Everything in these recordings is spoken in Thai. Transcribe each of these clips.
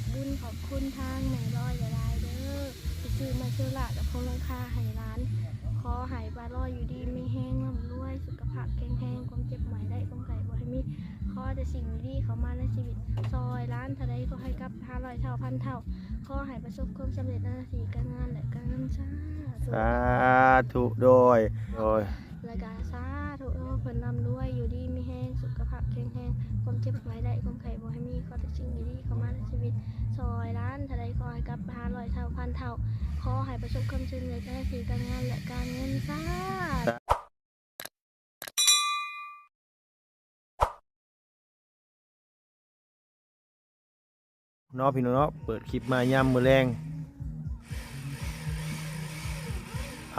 อบบุญขอบคุณทางแม่ร้อยหลายๆเด้อที่ซื้อมาซื้อละกับพงราคาให้ร้าน ขอใหายปลาลอยอยู่ดีไม่แห้งร่ำรวย สุขภาพแข็งแรงความเจ็บหมายได้ความไข่บ่ให้มีขอแต่สิ่งดีๆเข้ามาในชีวิต ซอยร้านเท่าใดก็ให้กลับห้าร้อยเท่าพันเท่า ขอให้ประสบความสำเร็จในหน้าที่การงานและการเงินสาธุสาธุโดยโดยและกาสาธุเออเพิ่นนำด้วยอยู่ดีมีแห้งสุขภาพแข็งแรงความเจ็บหมายได้ความไข่บ่ให้มีขอแต่สิ่งดีๆเข้ามาในชีวิตซอยร้า นท่าใดก็ให้กลับหาร้อยเท่าพันเท่า ขอให้ประสบความสำเร็จในหน้าที่การงานและการเงินสาธุเนาะพี่น้องเนาะเปิดคลิปมายามมื้อแรง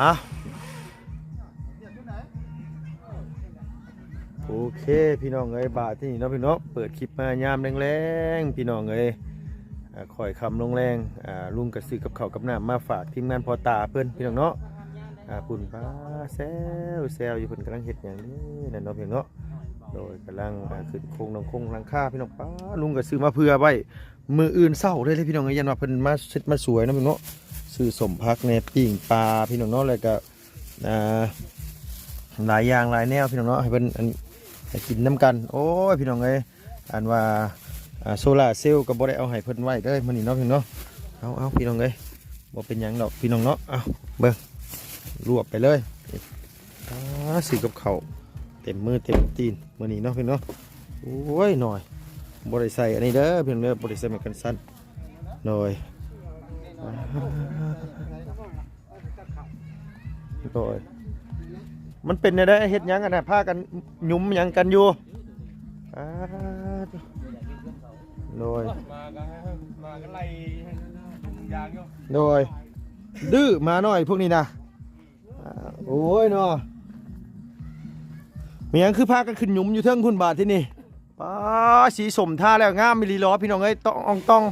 ฮะโอเคพี่น้องเอ้ยบาทที่นี่เนาะพี่น้องเปิดคลิปมายามแรงๆพี่น้องเอ้ย คอยคำลงแรงอ่าลุงกระซื้อกับเขากับน้ำมาฝากทีมงานพอตาเพื่อนพี่น้องเนาะอ่าปุ่นป้าแซวแซวอยู่เพิ่นกำลังเฮ็ดอย่างนี้นั่นเนาะพี่น้องเนาะโดยกำลังขึ้นโครงน้องโครงลังคาพี่น้องป้าลุงก็ซื้อมาเพื่อไว้มืออื่นเศร้าเลยเลยพี่น้องเอ้ยยันว่าเพิ่นมาเซ็ตมาสวยนะพี่น้องเนาะซื้อสมพักในปิ้งปลาพี่น้องเนาะแล้วก็อ่าหลายอย่างหลายแนวพี่น้องเนาะให้เพิ่นอันให้กินน้ำกัน โอ้ยพี่น้องเอ้ยอันว่า โซล่าเซลล์ก็บ่ได้เอาให้เพิ่นไว้เด้อมื้อนี้เนาะพี่น้องเนาะเอาเอาพี่น้องเอ้ยบ่เป็นยังดอกพี่น้องเนาะเอาเบิ่งรวบไปเลยอ่าซื้อกับเขาเต็มมือเต็มตีนมื้อนี้เนาะพี่น้องเนาะโอ้ยหน่อยบริใส่อันนี้เด้อพียงเด้อบริใส่เหมือนกันสั้นโดยโดยมันเป็นได้เฮ็ดยังกันนะพากันยุมยังกันอยู่อ่า โดย มากันมากันไล่ยางอยู่โดย ดื้อมาหน่อยพวกนี้นะอ่าโอ้ยเนาะมีหยังคือพากันขึ้นหยุมอยู่เทิงคุณบาทที่นี่ป้าสีสมท่าแล้วงามมิลีล้อพี่น้องเอ้ยต้องอ่องต้อง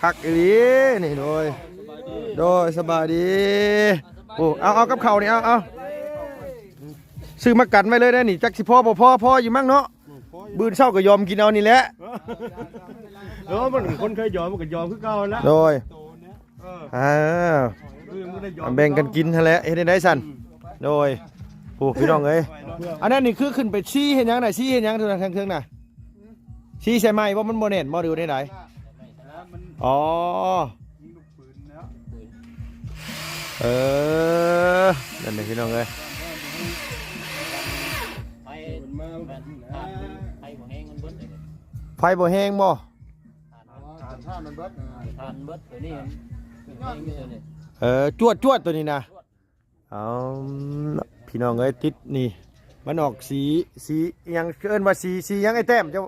คักอีหลีนี่โดย โดยสบายดีโอ้เอาเอากับเขาวนี่เอาเอาซื้อมากันไว้เลยได้อนี่จักสิพ่อบ่พ่อพ่ออยู่มั่งเนาะ บืนเศร้าก็ยอมกินเอานี่แหละเออมันคนเคยยอมมันก็ยอมคือเก่าแล้วโดยโตเนี่ยเอออ่าเออมันได้ยอมเอาแบ่งกันกินหั่นแหละเฮ็ดได้ได้สั่นโดยโอ้พี่น้องเอ้ยอันนั้นนี่คือขึ้นไปชี้เห็นยังน่ะชี้เห็นยังเท่านั้นทางเครื่องน่ะชี้ใช่ไหมว่ามันโมเน็ตบ่ดูได้ไหนมันอ๋อยิงลูกปืนแล้วเออนั่นเลยพี่น้องเอ้ย ไฟบ่แห้งบ่ทานท่ามันเบิดทานเบิดเดี๋ยวนี้มันเป็นแห้งอยู่เลยเออจวดจวดตัวนี้นะเอาพี่น้องเอ้ยติดนี่ มันออกสีสีอิหยังเอิ้นว่าสีสีหยังไอ้แต้มเจ้า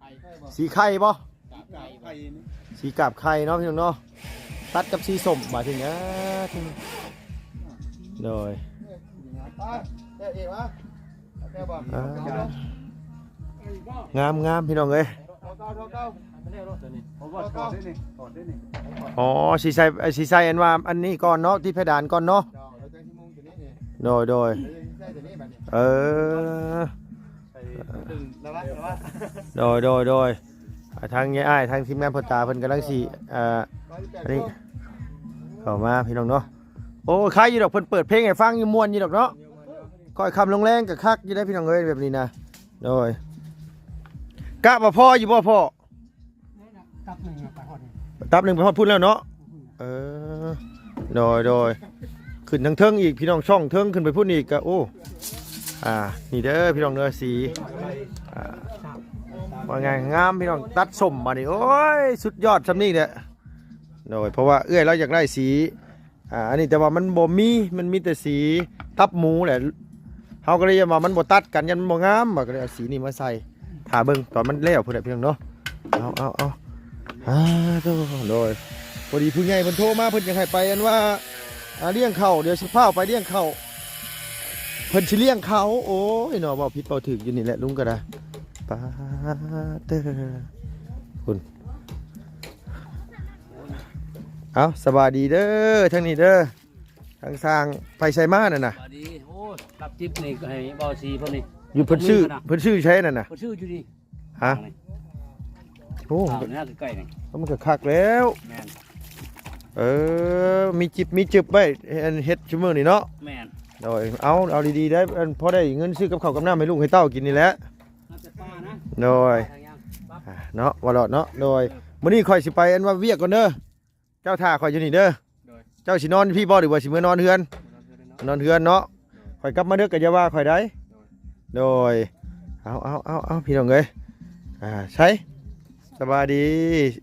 ไข่สีไข่บ่กาบไข่ไข่นี่สีกาบไข่เนาะพี่น้องเนาะตัดกับสีส้มบาดทีนี้โดย ไปเดี๋ยวเอ๋วะแค่บอกอ่า งามงามพี่น้องเอ้ยอ๋อสีใสสีใสอันว่าอันนี้ก่อนเนาะที่เพดานก่อนเนาะโดยโดยเออโดยโดยโดยทางยายอ้ายทางทีมงานพอตาเพิ่นกำลังสีอ่าอันนี้เข้ามาพี่น้องเนาะโอ้ใครอยู่ดอกเพิ่นเปิดเพลงให้ฟังอยู่ม่วนอยู่ดอกเนาะคอยคำลงแรงกับคักอยู่ได้พี่น้องเอ้ยแบบนี้นะโดย กะบ่พ่ออยู่บ่พ่อตับหนึ่งไปหอดตับหนึ่งไปฮอดพุ่นแล้วเนาะเออโดยโดยขึ้นทั้งเทิงอีกพี่น้องช่องเทิงขึ้นไปพุ่นอีกก็โอ้อ่านี่เด้อพี่น้องเด้อสีอ่าว่าไงงามพี่น้องตัดสมมาดิโอ้ยสุดยอดสำนี่เนี่ยโดยเพราะว่าเอื้อยเราอยากได้สีอ่าอันนี้แต่ว่ามันบ่มีมันมีแต่สีตับหมูแหละเฮาก็เลยว่ามันบ่ตัดกันยันมันบ่งามก็เลยเอาสีนี้มาใส่ ถาเบิ่งตอนมันแล้วพุ่นน่ะพี่น้องเนาะเอาเอาเอาอ่าโดโดยพอดีผู้ใหญ่เพิ่นโทรมาเพิ่นอยากให้ไปอันว่าอ่าเลี้ยงเขาเดี๋ยวสิพาไปเลี้ยงเขาเพิ่นสิเลี้ยงเขาโอ้ยเนาะเว้าผิดเว้าถูกอยู่นี่แหละลุงก็ได้ปาเตอร์คุณเอาสบายดีเด้อทั้งนี้เด้อทางสร้างไปใช้มานั่นน่ะสวัสดี โอ้รับจิ๊บนี่ก็ให้บอสีพิ่นนี่ อยู่เพิ่นชื่อเพิ่นชื่อใช้นั่นน่ะเพิ่นชื่ออยู่ดีฮะโอ้ข้าวเนี่ยใกล้ๆนี่มันก็คักแล้วแม่นเออมีจิบมีจิบไว้อันเฮ็ดชั่วโมงนี่เนาะแม่นโดยเอาเอาดีๆได้อันพอได้เงินซื้อกับข้าวกับน้ำให้ลูกให้เต้ากินนี่แหละน่าจะป้านะโดยทางยังอ่าเนาะว่าหลอดเนาะโดยมื้อนี้ข่อยสิไปอันว่าเวียกก่อนเด้อเจ้าท่าข่อยอยู่นี่เด้อเจ้าสินอนพี่บ่หรือว่าสิมื้อนอนเฮือนนอนเฮือนเนาะข่อยกลับมาเด้อก็อย่าว่าข่อยได้ โดยเอาเอาเอาเอาพี่น้องเอ้ยอ่าใช้สบายดี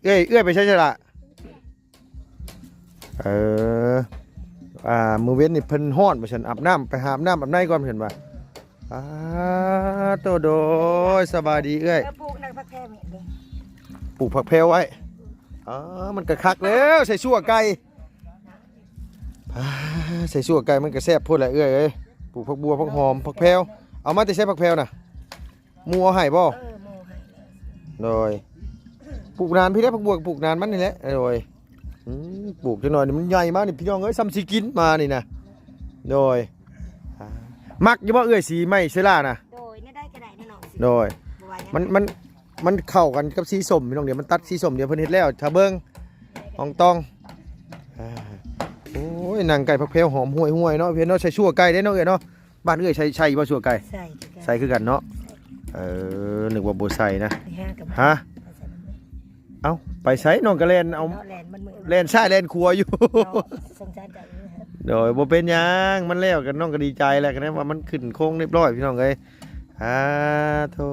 เอ้ยเอ้ยไปใช้ใช่ละเอออ่ามือเว้นนี่เพิ่นฮ้อนบ่ฉันอาบน้ำไปหาอาบน้ำอาบในก่อนเพิ่นว่าอ่าโตโดยสบายดีเอ้ยแล้วปลูกในพักแค่เม็ดเลยปลูกผักแพรวไว้อ๋อมันก็คักแล้วใส่ชั่วไก่อ่าใส่ชั่วไก่มันก็แซ่บพูดแหละเอ้ยเอ้ยปลูกผักบัวผักหอมผักแพรว เอามาแต่ใช้ผักแพรวน่ะหมูเอาให้บ่เออโมให้เลยโดยปลูกนานพี่ได้ผักบัวก็ปลูกนานมันนี่แหละโดยอืมปลูกจังหน่อยนี่มันใหญ่มากนี่พี่น้องเอ้ยซ้ำสิกินมานี่นะโดยอ่ามักอยู่บ่เอ้ยสีไม้เสอล่าน่ะโดยนี่ได้กระไดแน่นอนสิโดย บ่ว่าหยังมันมันมันเข้ากันกับสีส้มพี่น้องเดี๋ยวมันตัดสีส้มเดี๋ยวเพิ่นเฮ็ดแล้วถ้าเบิ่งอองตองอ่าโอ้ยนางไก่ผักเพลวหอมห่วยห่วยๆเนาะเพิ่นเนาะใส่ชั่วไก่ได้เนาะเอ้ยเนาะ บ้านเอ้ยใส่ใส่บ่ชั่วไก่ใส่ที่กันใส่คือกันเนาะเออนึกว่าบ่ใส่นะที่ห้ากับฮะใส่มันเลยเอ้าไปใส่น้องก็เล่นเอาเนาะแลนมันมือเล่นใช่เล่นครัวอยู่เนาะสงสารจังเลยฮะโดยบ่เป็นหยังมันแล้วกันน้องก็ดีใจแล้วกันนะว่ามันขึ้นโค้งเรียบร้อยพี่น้องเอ้ยอ่าโธ่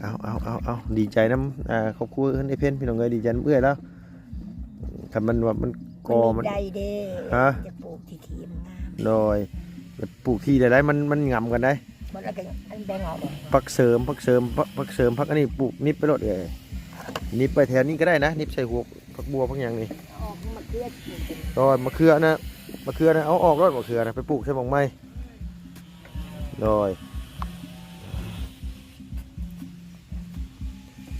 เอาเอาเอาเอาดีใจน้ำอ่าครอบครัวเอิ้นไอ้เพ่นพี่น้องเอ้ยดีใจน้ำเอื้อยแล้วถ้ามันว่ามันกอมันใจเด้ฮะจะปลูกที่ทีมันงามโดย ปลูกที่ได้มันมันงํกันได้มันแล้วก็อันแบ่งออกเลยพักเสริมพักเสริมพักพักเสริมพักอันนี้ปลูกนิบไปรดเอ้ยนิบไปแถวนี้ก็ได้นะนิบใส่หัวพักบัวพักอย่างนี้ออกมาเกลือปลูกเป็นโดยมะเขือนะมะเขือนะเอาออกรถมะเขือนะไปปลูกใช่บองไม้โดย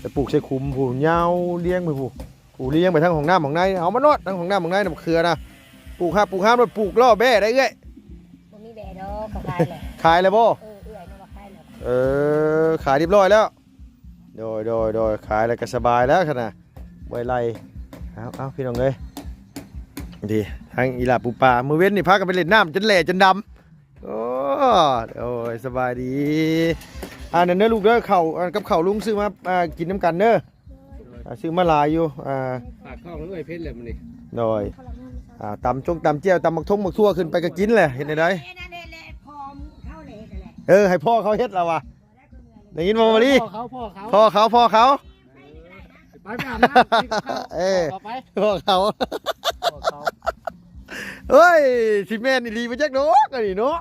ไปปลูกใส่คุมผู้เหงาเลี้ยงไปผู้ผู้เลี้ยงไปทั้งของน้ำของในเอามานอดทั้งของน้ำของในน่ะมะเขือนะปลูกห้าปลูกห้ามปลูกล่อแบ่ได้เอ้ยบ่มีแบดอ กก็ขายแหละขายเลยบ่เออเอื้อยนี่ว่าขายแล้วเออขายเรียบร้อยแล้ว โดยโดยโดยขายแล้วก็สบายแล้วขนาดไว้ไล่เอาเอาพี่น้องเอ้ยดีทางอีหลาปูปลามือเว้นนี่พักกันไปเล่นน้ำจนแหล่จนดำโอ้โอ้ยสบายดีอ่านั่นเด้อลูกเด้อเข่าวอ่ากับเข่าวลุงซื้อมาอ่ากินน้ำกันเด้ออ่าซื้อมาหลายอยู่อ่าปากข้าวแล้วไอ้เพิ่นเลยมันนี่โดยอ่าตำจงตำเจียวตำมักทงมักทั่วขึ้นไปก็กินเลยเห็นได้ไดเอ้นั่นแหล เฮ็ดนั่นแหละเออให้พ่อเขาเฮ็ดแล้ววะได้ยินบ่มาดิพ่อเขาพ่อเขาพ่อเขาพ่อเขาไปไปอาบน้ำกินข้าวเออต่อไปพ่อเขาพ่อเขาเฮ้ยสิแม่นอีหลีมาจากโนกอันนี้เนาะ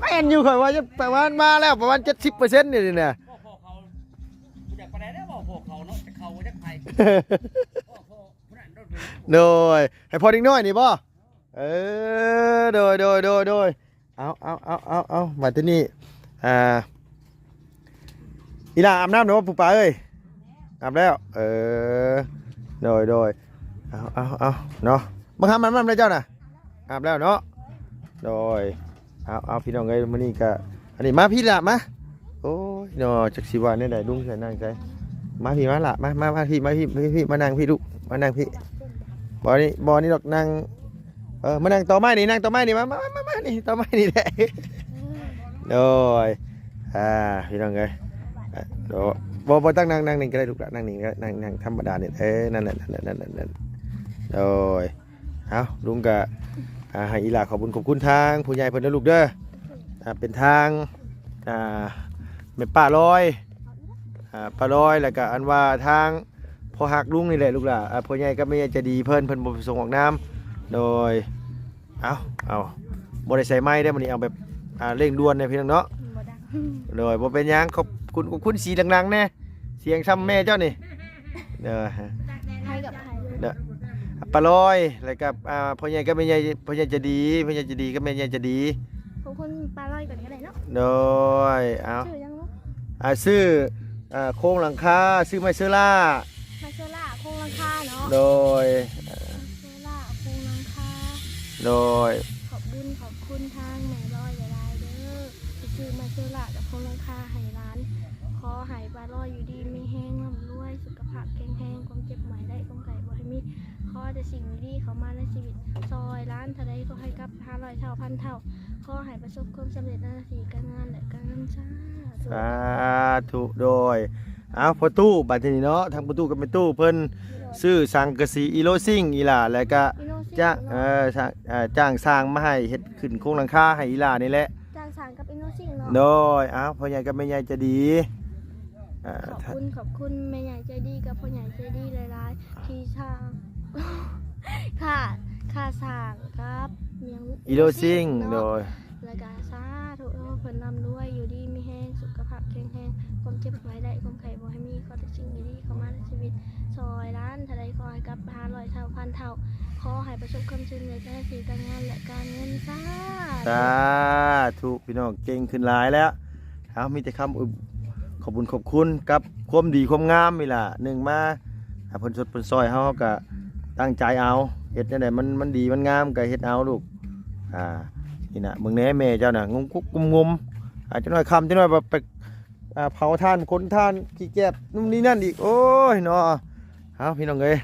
แม่นอยู่ข่อยว่าจะประมาณมาแล้วประมาณ70%นี่นี่น่ะพ่อพ่อเขาอยากไปไหนได้บอกพ่อเขาเนาะแต่เขาจะไปพ่อพ่อผู้นั้นรถไปโดยให้พอเด็กน้อยนี่บ่เออโดยโดยโดยโดย เอาเอาเอาเอาเอามาที่นี่อ่าอีหลาอาบน้ำเนาปู่ป้าเอ้ยอาบแล้ว เออโดยโดยเอาเอาเอาเนาะมาทำมันมันเลยเจ้าน่ะอาบแล้วเนาะโดยเอาเอาพี่น้องเอ้ยมื้อนี้ก็อันนี้มาพี่ละมาโอ้ยเนาะจักสิวานี่ได้ลุงใส่นั่งใจมาพี่มาละมามามาพี่มาพี่พี่พี่มานั่งพี่ลูกมานั่งพี่บอนี่บอนี่ดอกนางเออมานั่งต่อไม้นี่นั่งต่อไม้นี่มามามา นี่ต่อไม้นี่แหละโดยอ่าพี่น้องเอ้ยอะโดบอบอตั้งนั่งนั่งนี่ก็ได้ลูกละนั่งนี่ก็นั่งนั่งธรรมดาเนี่ยเอ้ยนั่นแหละนั่นแหละนั่นแหละนั่นโดยเอาลุงกะอ่าให้อีหลาขอบคุญขอบคุณทางผู้ใหญ่เพิ่นเด้อลูกเด้ออ่าเป็นทางอ่าแม่ป้าลอยอ่าป้าลอยแล้วก็อันว่าทางพอหักลุงนี่แหละลูกหล่ะอะพ่อใหญ่ก็ไม่ใหญ่จะดีเพิ่นเพิ่นบ่ส่งออกน้ำโดย เอาเอา บ่ได้ใส่ไม้ได้มื้อนี้เอาแบบอ่าเร่งด่วนเนี่ยพี่น้องเนาะบ่ดังโดยบ่เป็นหยังขอบคุณขอบคุณสีดังๆแน่เสียงซ้ำแม่เจ้านี่เด้อฮะไทยกับไทยเด้อปลาลอยแล้วก็อ่าพ่อใหญ่ก็แม่ใหญ่พ่อใหญ่จะดีพ่อใหญ่จะดีก็แม่ใหญ่จะดีขอบคุณปลาลอยก่อนก็ได้เนาะโดยเอาชื่อยังเนาะอ่าซื้ออ่าโครงหลังคาซื้อไม้เสื้อล่ามาเชอร่าโคงลังคาเนาะโดย มาเชอร่าโคงลังคาโดยขอบ คุณขอบคุณทางแม่ร้อยหลายๆเด้อที่ซื้อมาเชอร่ากับโคงลังคาให้ร้าน ขอให้ปลาลอยอยู่ดีมีแห้งร่ำรวย สุขภาพแข็งแรงความเจ็บหมายได้ความไก่บ่ให้มีขอแต่สิ่งดีๆเข้ามาในชีวิต ซอยร้านเท่าใดก็ให้กลับ500เท่าพันเท่า ขอให้ประสบความสำเร็จในหน้าที่การงานและการเงินจ้าธุสาธุโดยเอาพอตู้บัดนี้เนาะทางประตูก็เป็นตู้เพิ่นซื้อสังกะสีอีโลซิงอีหล่าแล้วก็ อิโนซิ จ้างเออจ้างเอ่อจ้างสร้างมาให้เฮ็ดขึ้นโครงหลังคาให้อีหล่านี่แหละจ้างสารกับอินโนซิงเนาะ โดยเอาพ่อใหญ่กับแม่ใหญ่จะดีอ่าขอบถ้าคุณขอบคุณแม่ใหญ่ใจดีกับพ่อใหญ่ใจดีหลายๆที่ทาง ค่ะค่าสร้างครับเมียงอีโลซิงโดเนาะย แล้วก็สาธุเออเพิ่นนำด้วยอยู่ดีมีแห้งสุขภาพแข็งแรงความเจ็บไว้ได้ความไข้บ่ให้มีขอแต่สิ่งดีๆเข้ามาในชีวิต ซอยร้านทะเลขอให้กลับหาร้อยเท่าพันเท่าขอให้ประสบความสำเร็จในหน้าที่การงานและการเงินสาสาธุพี่น้องเก่งขึ้นหลายแล้วเอามีแต่คำอุขอบคุญขอบคุณกับความดีความงามนี่ล่ะหนึ่งมาอ่าเพิ่นสดเพิ่นซอยเฮาก็ตั้งใจเอาเฮ็ดจังไดมันมันดีมันงามก็เฮ็ดเอาลูกอ่านี่น่ะมึงแหน่แม่เจ้าน่ะงงกุกกุมงมอาจจะน้อยคำจะน้อยแบบไปเผาท่านคนท่านขี้แก็บนู่นนี่นั่นอีกโอ้ยเนาะ เอาพี่น้องเอ้ย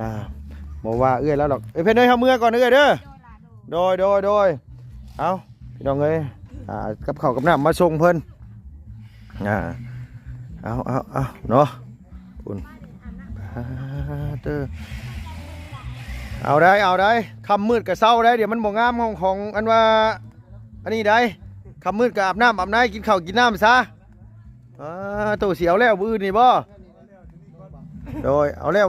อ่าบ่ว่าเอื้อยแล้วหรอกเอ้ยเพิ่นเอ้ยเฮาเมื่อก่อนเอื้อยเด้อโดยโดยโดยเอาพี่น้องเอ้ยอ่ากับข้าวกับน้ำมาส่งเพิ่นอ่าเอาเอาเอาเนาะคุณอ่าเด้อเอาได้เอาได้คำมืดกับเศร้าได้เดี๋ยวมันบ่งามของของอันว่าอันนี้ได้คำมืดกับอาบน้ำอาบน้ำกินข้าวกินน้ำซะอ่าตัวเสียวแล้วบื้อนี่บ่ โดยเอาแล้ว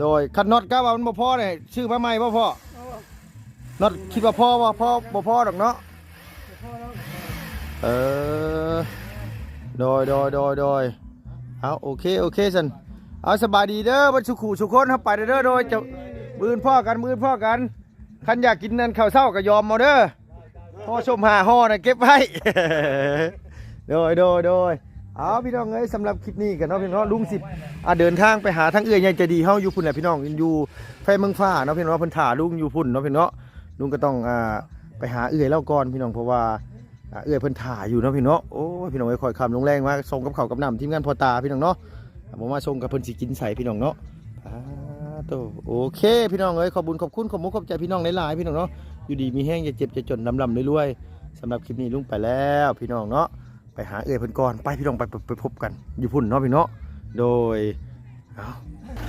โดยคันน็อตก้าว่ามันบ่พอเลยชื่อมาใหม่บ่พ่อน็อตคิดว่าพ่อว่าพ่อบ่พ่อดอกเนาะเออโดยโดยโดยโดยเอาโอเคโอเคสันเอาสบายดีเด้อบัดสุขูสุขคนครับไปเด้อโดยจะมือพ่อกันมือพ่อกันคันอยากกินนั่นข้าวเช้าก็ยอมมาเด้อพ่อชมหาห่อน่ะเก็บไว้โดยโดยโดย เอาพี่น้องเอ้ยสำหรับคลิปนี้กันเนาะพี่น้องลุงสิบอะเดินทางไปหาทั้งเอื้อยใหญ่ใจดีเฮาอยู่พุ่นแหละพี่น้องอยู่ไฟเมืองฟ้าเนาะพี่น้องเพิ่นถ่าลุงอยู่พุ่นเนาะพี่น้องลุงก็ต้องอ่าไปหาเอื้อยเล่าก่อนพี่น้องเพราะว่าอ่าเอื้อยเพิ่นถ่าอยู่เนาะพี่เนาะโอ้ยพี่น้องไอ้คอยคำลงแรงมาส่งกับเขาวกับน้ำทีมงานพอตาพี่น้องเนาะผมมาส่งกับเพิ่นสิกินใส่พี่น้องเนาะอ่าโตโอเค พี่น้องเอ้ยขอบุญขอบคุณขอบมุณขอบใจพี่น้องหลายๆพี่น้องเนาะอยู่ดีมีแห้งจะเจ็บจะจนลำลำเรวยๆสำหรับคลิปนี้ลุงไปแล้วพี่น้องเนาะ ไปหาเอื้อยเพิ่นก่อนไปพี่น้องไปไปพบกันอยู่พุ่นเนาะพี่เนาะโดยเอา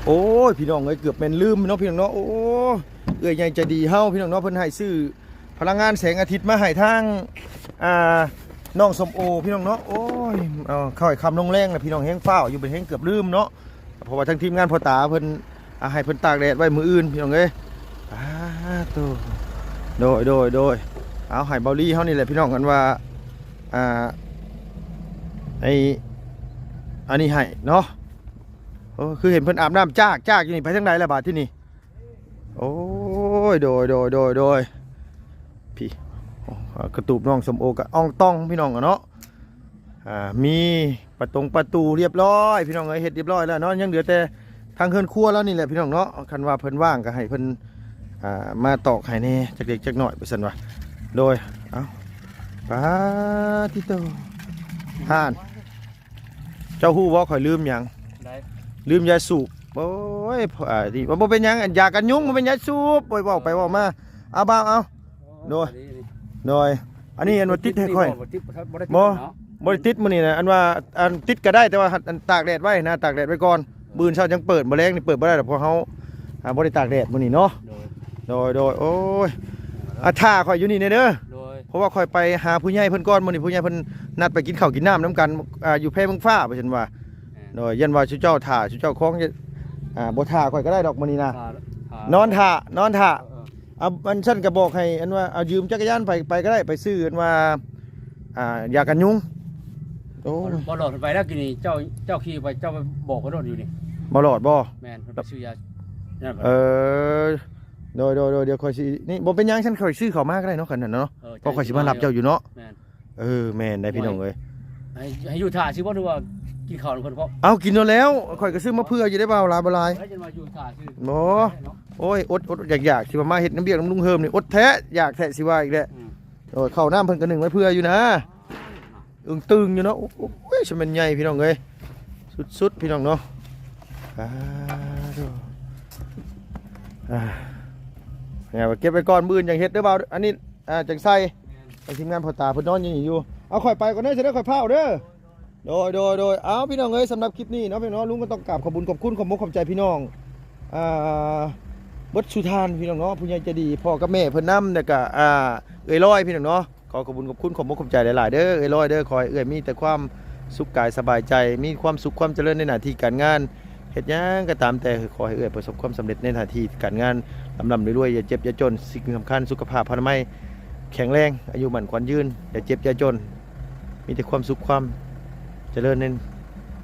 โอ้ยพี่น้องเอ้ยเกือบเป็นลืมเนาะพี่น้องเนาะโอ้ยเอื้อยใหญ่ใจดีเฮาพี่น้องเนาะเพิ่นให้ซื้อพลังงานแสงอาทิตย์มาให้ทางอ่าน้องสมโอพี่น้องเนาะโอ้ยเอาเข้าไอ้คำลงแรงนะพี่น้องแห้งเฝ้าอยู่เป็นแห้งเกือบลืมเนาะเพราะว่าทั้งทีมงานพ่อตาเพิ่นอาให้เพิ่นตากแดดไว้มืออื่นพี่น้องเอ้ยอ้าตัวโดยโดยโดยเอาให้เบาลี่เฮานี่แหละพี่น้องกันว่าอ่า ไออันนี้ให้เนาะโอ้คือเห็นเพิ่นอาบน้ำจากจากอยู่นี่ไปทางไหนละบาดที่นี่ โอ้ยโดยโดยโดยโดยพี่กระตูบน้องสมโอกับอ่องต้องพี่น้องอะเนาะอ่ามีประตงประตูเรียบร้อยพี่น้องเอ้ยเฮ็ดเรียบร้อยแล้วเนาะยังเหลือแต่ทางเฮือนครัวแล้วนี่แหละพี่น้องเนาะคันว่าเพิ่นว่างก็ให้เพิ่นอ่ามาตอกให้แน่จักเด็กจักหน่อยไปซั่นว่าโดยเอ้าปาติโต ห่าน เจ้าฮู้บ่ข่อยลืมหยังได้ ลืมยาสูบโอ้ยพออ่าดิมันบ่เป็นหยังอันยากันยุงมันเป็นยาสูบโอ้ยเว้าไปเว้ามาเอาบ่าวเอา โดย หน่อย อันนี้อันว่าติดให้ค่อย บ่ติดบ่ได้บ่ เนาะบริติดมื้อนี้นะอันว่าอันติดก็ได้แต่ว่าอันตากแดดไว้นะตากแดดไว้ก่อนบืนเช้าจังเปิดบ่แรงนี่เปิดบ่ได้ดอกเพราะเฮาอ่าบ่ได้ตากแดดมื้อนี้เนาะโดยโดยโดยโอ้ยอะท่าข่อยอยู่นี่แน่เด้อโดยเพ ราะว่าข่อยไปหาผู้ใหญ่เพิ่นก่อนมื้อนี้ผู้ใหญ่เพิ่นนัดไปกินข้าวกินน้ำนํกันอ่าอยู่แพร่เมืองฟ้าว่าซั่นว่าโดยยันว่าชุเจ้าท่าชุเจ้าของจะอ่าบ่ท่าข่อยก็ได้ดอกมื้อนี้นะพาพานอนท่านอนท่าเออเอาอันฉันก็บอกให้อันว่าเอายืมจักรยานไปไปก็ได้ไปซื้ออันว่าอ่ายากันยุงโอ้ยบ่หลอดไปแล้วกินนี่เจ้าเจ้าขี่ไปเจ้าไปบอกเขาโดนอยู่นี่บ่หลอดบ่แม่นเพิ่นไปซื้อยานั่นเออโดยโดยโดยเดี๋ยวคอยสินี่บ่เป็นหยังฉันคอยซื้อเขามาก็ได้เนาะกันน่ะเนาะ เพราะคอยสิมารับเจ้าอยู่เนาะแม่น เออแม่นได้พี่น้องเอ้ยให้ให้อยู่ท่าชื่อบ่ดูว่ากินข้าวของเพิ่นเพราะเอากินเอาแล้วคอยก็ซื้อมาเพื่ออยู่ได้เปล่าหลายบ่หลายให้จะมาอยู่ท่าชื่อบ่โอ้ยอดอดอยากอยากสิว่ามาเฮ็ดน้ำเบียกน้ำลุงเฮิมนี่อดแท้อยากแท้สิว่าอีกแหละอืมโอ้ยเข้าน้ำเพิ่นก็หนึ่งไว้เพื่ออยู่นะ อึ้งตึงอยู่เนาะโอ้ยฉันเป็นใหญ่พี่น้องเอ้ยสุดๆพี่น้องเนาะอ่าดูอ่าเนี่ยเก็บไว้ก่อนมื้ออนอย่างเฮ็ดเด้อบ่าวอันนี้ อ่าจังใส่ไอทีมงานพ่อตาเพิ่นนอนอยู่นี่อยู่ เอาข่อยไปก่อนเด้อจะได้ข่อยเผาเด้อ โดยโดยโดยเอาพี่น้องเอ้ยสำหรับคลิปนี้เนาะพี่น้องลุงก็ต้องกราบขอบคุญขอบคุณขอบมุกขอบใจพี่น้องอ่าบดสุธานพี่น้องเนาะผู้ใหญ่ใจดีพ่อกับแม่เพิ่นนำแล้วก็อ่าเอ้ยร้อยพี่น้องเนาะขอขอบคุญขอบคุณขอบมุกขอบใจหลายๆเด้อเอ้ยร้อยเด้อขอให้เอ้ยมีแต่ความสุขกายสบายใจ มีความสุขความเจริญในหน้าที่การงานเฮ็ดหยังก็ตามแต่ขอให้เอื้อยประสบความสำเร็จในหน้าที่การงานลำลำรวยๆอย่าเจ็บอย่าจนสิ่งสำคัญสุขภาพพลามัย แข็งแรง อายุหมันขวัญยืน อย่าเจ็บอย่าจน มีแต่ความสุขความเจริญใน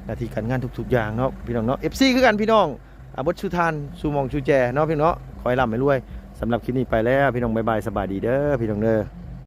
หน้าที่การงานทุกๆอย่างเนาะพี่น้องเนาะเอฟซีคือกันพี่น้องอาบดชูทานสูมองชูแจเนาะพี่น้องเนาะขอให้ร่ำให้รวยสำหรับคลิปนี้ไปแล้วพี่น้องบายบายสบายดีเด้อพี่น้องเด้อ